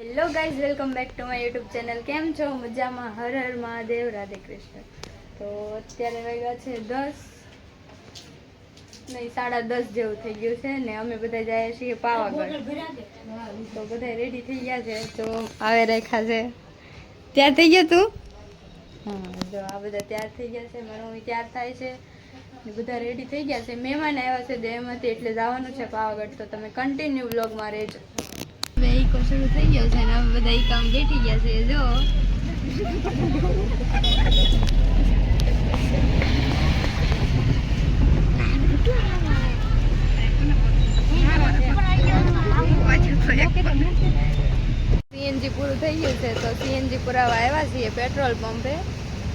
Hello guys welcome back to my YouTube channel કેમ છો? મજામાં? હર હર મહાદેવ, રાધે કૃષ્ણ. તો અત્યારે વાગ્યા છે દસ. નહીં, સાડા દસ જેવું થઈ ગયું છે ને અમે બધા જઈએ છીએ પાવાગઢ. તો બધા રેડી થઈ ગયા છે. તો આવે રેખા છે. ત્યાં થઈ ગયો તું? હા, જો આ બધા તૈયાર થઈ ગયા છે. મારો મમ્મી તૈયાર થાય છે. બધા રેડી થઈ ગયા છે. મહેમાન આવ્યા છે, તો એટલે જવાનું છે પાવાગઢ. તો તમે કન્ટિન્યુ બ્લોગમાં રહેજો. શરૂ થઈ ગયો છે અને હવે બધા ઈ કામ બેઠી ગયા છે, જો. સીએનજી પૂરું થઈ ગયું છે, તો સીએનજી પુરાવા આવ્યા છીએ પેટ્રોલ પંપે.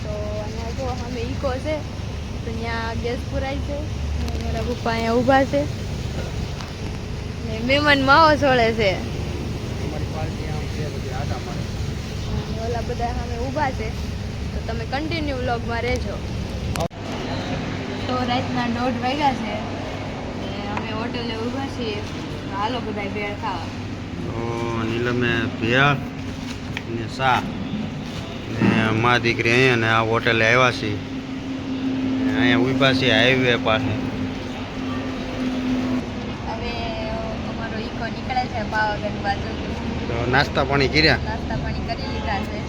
તો અહીંયા જો અમે ઈકો છે, તો ત્યાં ગેસ પુરાય છે મારા પપ્પા અહીંયા ઊભા છે. ને મહેમાન માવો છોડે છે અને ઓલા બધા સામે ઊભા છે. તો તમે કન્ટિન્યુ વ્લોગમાં રહેજો. તો રાતના દોઢ વાગ્યા છે. અમે હોટેલે ઊભા છીએ. હાલો બધા ભેળ ખાવા. નીલમે ભેળ ને સા ને મા દીકરી અહીંયા ને આ હોટેલે આવ્યા છીએ. અહીંયા ઊભા છીએ હાઈવે પાસે. હવે અમારો ઈકો નીકળે છે પાવાગઢ બાજુ. તો નાસ્તા પાણી કર્યા? નાસ્તા પાણી કરી લીધા છે.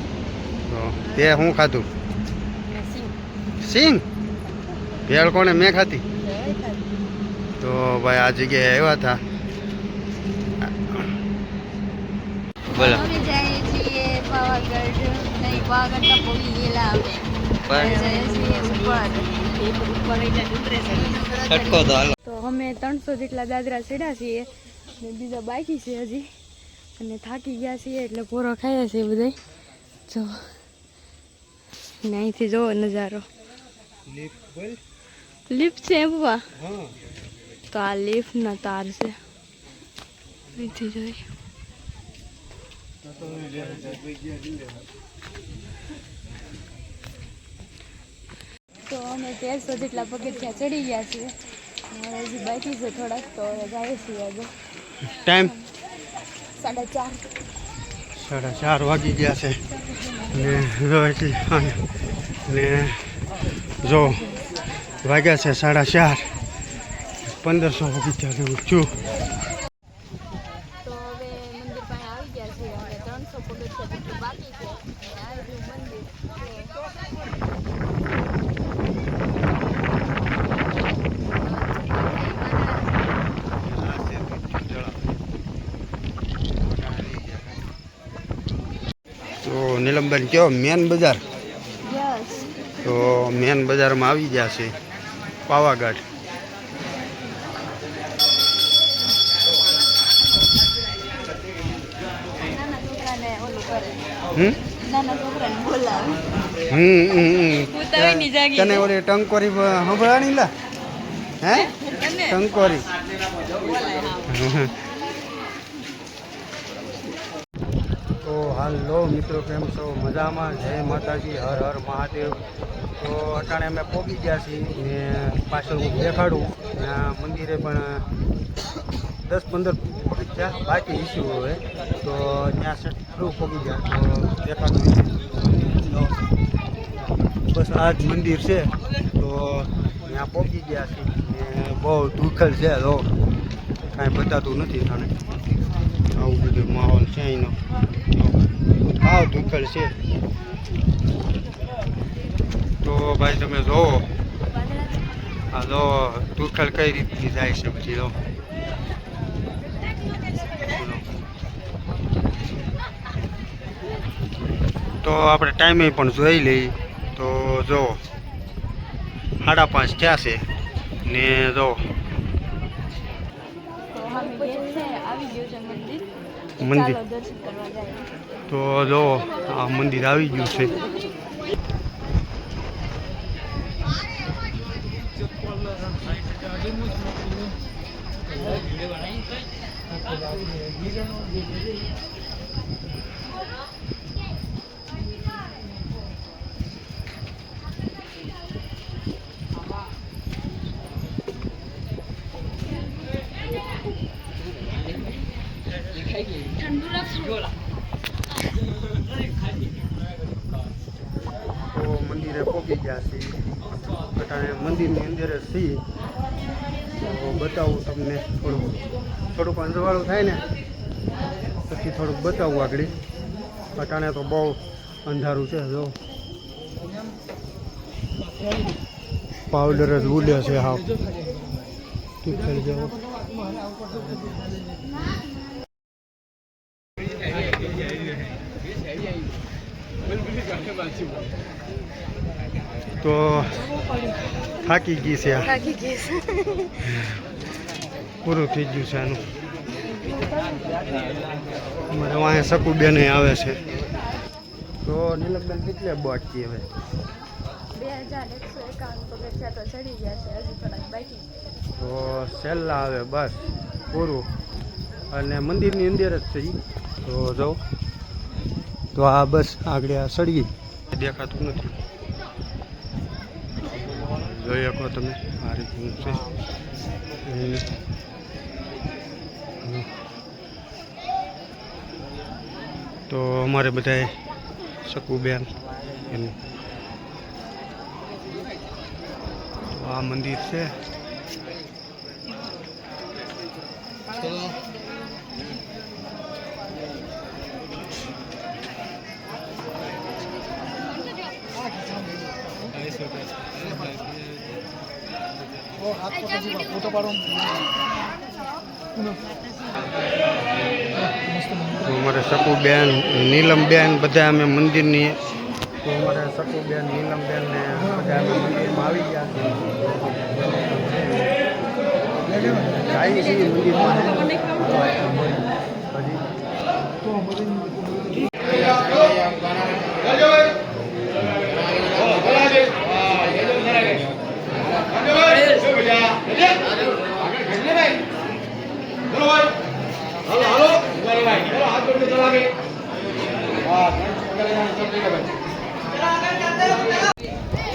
તો તે હું ખાધું? સિંગ. સિંગ? ભેળ કોને મેં ખાધી? તો ભાઈ આ જગ્યાએ આવ્યા હતા. બોલો. અમે જઈએ છીએ પાવાગઢ. નહીં પાવાગઢ તો અમે. બસ. જઈએ છીએ ઉપર. છટકો તો હાલો તો અમે ત્રણસો જેટલા દાદરા ચડ્યા છીએ. બીજા બાકી છે હજી. અને થાકી ગયા છીએ એટલે પૂરો ખાઈએ છીએ બધા જો. ને અહીંથી જોવો નજારો. લિફ્ટ છે એમ પપ્પા તો આ લિફ્ટના તાર છે. અહીંથી જોઈ. તો અમે તેરસો જેટલા પગથિયા ચડી ગયા છીએ. હજી બાકી છે થોડાક, તો જાય છીએ આગળ. ટાઈમ સાડા ચાર. સાડા ચાર વાગી ગયા છે. ને જો એટલી ને જો વાગ્યા છે સાડા ચાર. પંદરસો વાગી ગયા હું છું તો હવે મંદિર પાસે આવી ગયા છીએ અને ત્રણસો પગથિયા જેટલું બાકી છે અને આ રહ્યું મંદિર તો નીલમબેન કયો? મેન બજાર? તો મેન બજારમાં આવી ગયા છે. પાવાગઢ. નાના છોકરાને ઓલું કરે. હમ? નાના છોકરાને બોલાવે. હમ હમ હમ. તને ઓલી ટંકોરી સંભળાણી લા? હે? ટંકોરી. તો હાલો મિત્રો, કેમ છો? મજામાં? જય માતાજી, હર હર મહાદેવ. તો અટાણે અમે પહોંચી ગયા છીએ ને પાછળ હું દેખાડું મંદિરે પણ દસ પંદર પગથિયા બાકી ઇસ્યુ હવે. તો ત્યાં સટલું પહોંચી ગયા. તો દેખાડું બસ આ જ મંદિર છે. તો ત્યાં પહોંચી ગયા છીએ. ને બહુ દુઃખલ છે. લો કાંઈ બતાતું નથી તને. આવું બધું માહોલ છે અહીંનો. હાવ દુઃખલ છે. તો ભાઈ તમે જોવો આ જો દુઃખલ કઈ રીતની જાય છે પછી જો તો આપણે ટાઈમે પણ જોઈ લઈએ. તો જો સાડા પાંચ થયા છે. ને જો તો અમે ગેટ છે આવી મંદિર. તો જો આ મંદિર આવી ગયું છે. બતાવું તમને થોડુંક. થોડુંક અંધવાળું થાય ને, પછી થોડુંક બતાવું આગળ. અટાણે તો બહુ અંધારું છે, જો. પાવડર જ ઉડે છે હા તીખલ જેવો તો થાકી ગઈ છે આ. થાકી ગઈ છે. પૂરું થઈ ગયું છે આનું. અમારે વાંહે શકુબેન આવે છે. તો નીલમબેન કેટલે બાકી હવે બે હજાર એકસો એકાવન પગથિયા તો છે છે. તો છેલ્લા આવે બસ પૂરું. અને મંદિરની અંદર જ થઈ તો જાઉં તો આ બસ આગળ આ સળગી દેખાતું નથી. જોઈ શકો તમે. આ રીતનું છે. તો અમારે બધાએ શકુબેન એનું આ મંદિર છે. અમારે શકુબેન નીલમબેન બધા અમે મંદિરની તો અમારે શકુબેન નીલમબેન ને બધા અમે મંદિરમાં આવી ગયા. જાય છે મંદિરમાં હજી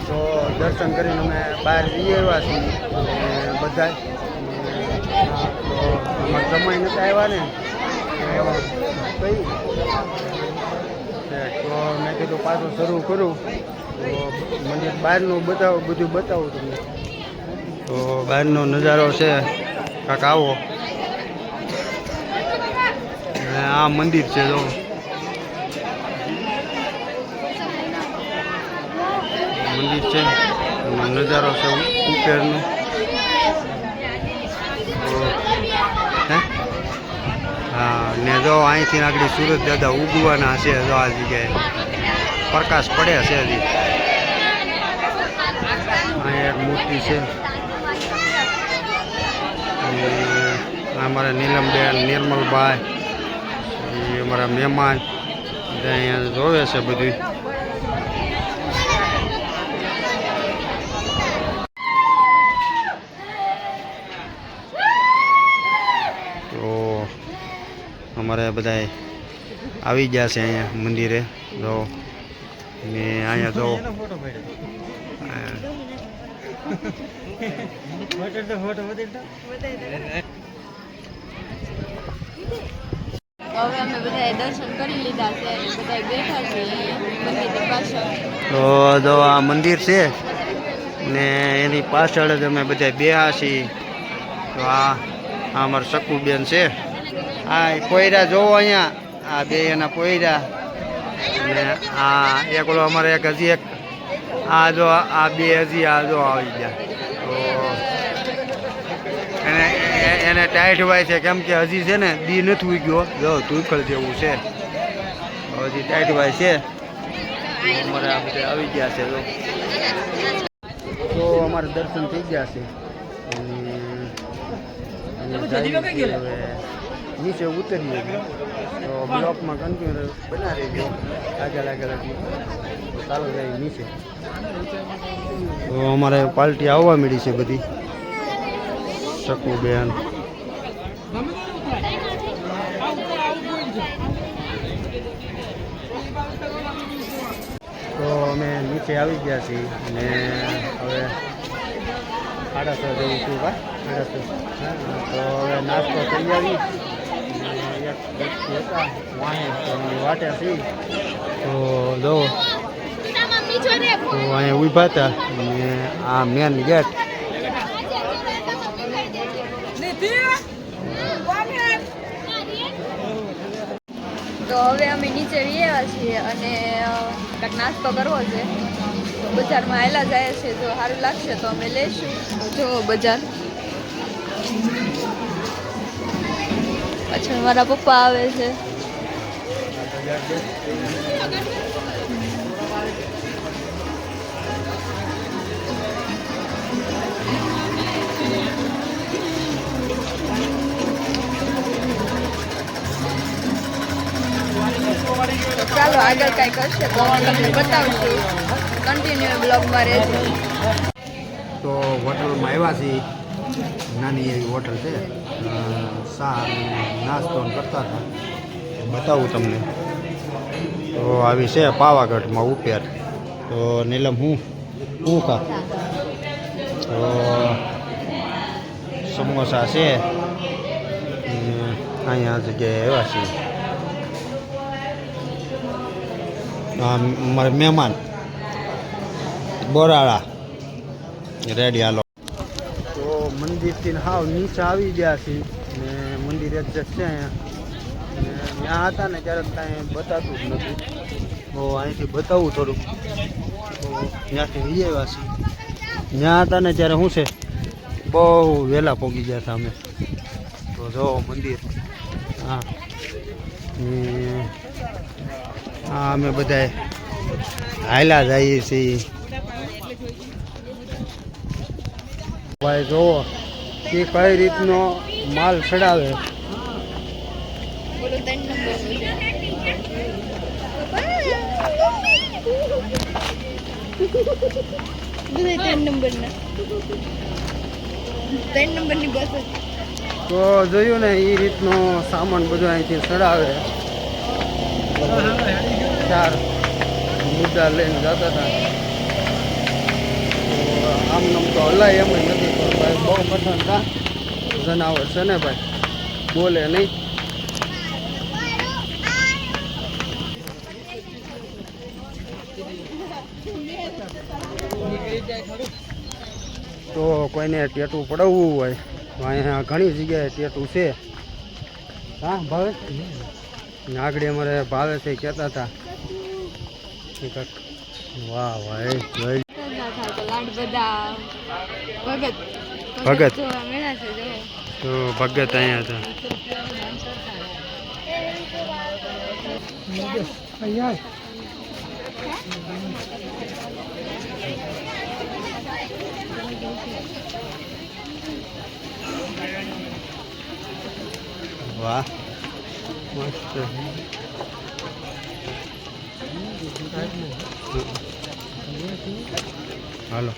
તો દર્શન કરીને અમે બહાર જઈ આવ્યા છીએ અને બધા તો અમારે જમાઈ નતા આવ્યા ને તો કઈ તો મેં કીધું પાછું શરૂ કરું. તો મંદિર બહારનું બતાવો બધું બતાવું તમને તો બહારનો નજારો છે કાંક આવો આ મંદિર છે જો મંદિર છે, નજારો છે, ઉપરનો તો, હે હા ને જો અહીંથી આગળ સુરત દાદા ઉગવાના છે, જો આ જગ્યાએ. પ્રકાશ પડે છે હજી. અહીંયા મૂર્તિ છે. અમારા નીલમબેન, નિર્મલભાઈ અમારા મહેમાન અહીંયા જોવે છે બધું તો અમારે બધા આવી ગયા છે અહીંયા મંદિરે. જો ને અહીંયા જો. હવે અમે બધાએ દર્શન કરી લીધા છે બધાએ બેઠા છીએ મંદિરની પાછળ તો જો આ મંદિર છે ને એની પાછળ જ અમે બધા બેહા છીએ. તો આ અમારા શકુબેન છે. આ પોયરા જોવો અહીંયા. આ બે એના પોયરા. ને આ એક ઓલો અમારે એક હજી એક. આ જો આ બે હજી આ જો આવી ગયા. તો એને એને ટાઈટ હોય છે કેમ કે હજી છે ને દી નથી ઉગ્યો. જો તુખલ જેવું છે. હજી ટાઈટ હોય છે. અમારે આ બધા આવી ગયા છે તો અમારે દર્શન થઈ ગયા છે. નીચે ઉતરીએ તો બ્લોકમાં કન્ટિન્યુ બના રહેજો આગળ આગળ ચાલો જાય નીચે. તો અમારે પાર્ટી આવવા મળી છે બધી. શકુ બેન. તો અમે નીચે આવી ગયા છીએ અને હવે સાડા છ છું ભાઈ સાડા તો હવે નાસ્તો આવી અને એક હતા વાંહે તો તો આ મેન ગેટ તો હવે અમે નીચે આવ્યા છીએ અને કંઈક નાસ્તો કરવો છે. બજારમાં આવેલા જાય છે, જો સારું લાગશે તો અમે લઈશું. જો બજાર. પાછળ મારા પપ્પા આવે છે. ચાલો આગળ કાંઈ કરશે તો તમને બતાવશું. કન્ટિન્યુ બ્લોગમાં રહેજો. તો હોટલમાં આવ્યા છીએ. નાની એવી હોટલ છે. શા નાસ્તો કરતા હતા. બતાવું તમને. તો આવી છે પાવાગઢમાં ઉપેર તો નીલમ, હું? હું ખા તો સમોસા છે. અહીંયા જગ્યાએ એવા છે મારા મહેમાન. બોરાળા. રેડી, હાલો. મંદિરથી હાવ નીચે આવી ગયા છીએ ને મંદિર એક્ઝેક્ટ છે અહીંયા. ત્યાં હતા ને ત્યારે કાંઈ બતાતું જ નથી. તો અહીંથી બતાવું થોડુંક. તો ત્યાંથી લઈ આવ્યા છીએ ત્યાં હતા ને ત્યારે શું છે? બહુ વહેલા પહોંચી ગયા હતા અમે. તો જો મંદિર. હા. હા અમે બધા હાયલા જઈએ છીએ. ભાઈ જોવો કે કઈ રીતનો માલ ચડાવે તો જોયું ને એ રીતનો સામાન બધો અહીંથી ચડાવે ચાર મુદ્દા લઈને જતા હતા. આમ નમ તો હલાય એમ નથી. બહુ પસંદ કા જનાવર છે ને ભાઈ? બોલે નહીં. તો કોઈને ટેટું પડાવવું હોય, તો અહીંયા ઘણી જગ્યાએ ટેટું છે. હા, ભાવે? આગળ અમારે ભાવે છે કહેતા હતા. વાહ ભાઈ ભગત ભગત. તો ભગત અહીંયા હતા વાહ. મસ્ત. હાલો.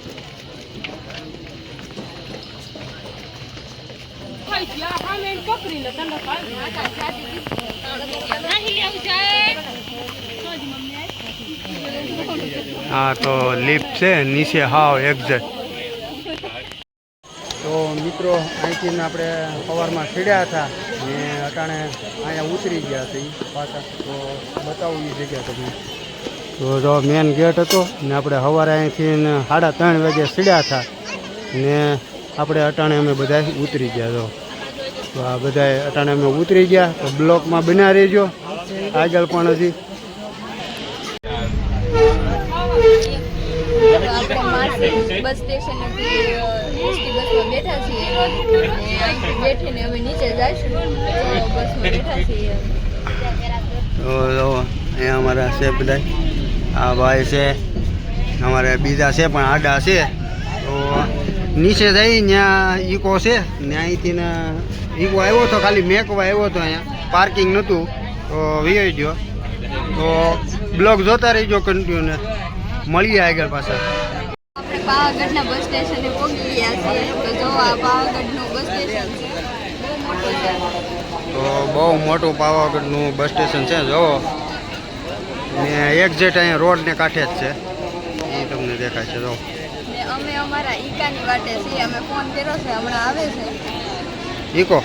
હા તો લિફ્ટ છે નીચે હાવ એક્ઝેક્ટ તો મિત્રો અહીંથી આપણે સવારમાં ચડ્યા હતા ને અટાણે અહીંયા ઉતરી ગયા હતા પાછા. તો બતાવું એ જગ્યા તમને. તો જો મેન ગેટ હતો ને આપણે સવારે અહીંથી સાડા ત્રણ વાગે ચડ્યા હતા ને આપણે અટાણે અમે બધા ઉતરી ગયા તો તો આ બધા અટાણે અમે ઉતરી ગયા તો બ્લોકમાં બના રહેજો આગળ પણ હજી બસ અહીંયા અમારા છે બધા આ ભાઈ છે અમારે બીજા છે પણ આડા છે તો નીચે જઈ ત્યાં ઈકો છે ને અહીંથી ઈકો આવ્યો હતો ખાલી મેકવા આવ્યો હતો અહીંયા. પાર્કિંગ નહોતું તો વી ગયો. તો બ્લોક જોતા રહીજો કન્ટિન્યુ મળીએ આગળ પાછા. પાવાગઢના બસ સ્ટેશને પહોંચી ગયા છીએ. તો જો આ પાવાગઢનું બસ સ્ટેશન છે તો બહુ મોટું પાવાગઢનું બસ સ્ટેશન છે જુઓ. ને એક્ઝેટ અહીંયા રોડને કાંઠે જ છે. એ તમને દેખાય છે જો અમે અમારા ઈકાની વાટે છીએ. અમે ફોન કર્યો છે હમણાં આવે છે. ઈકો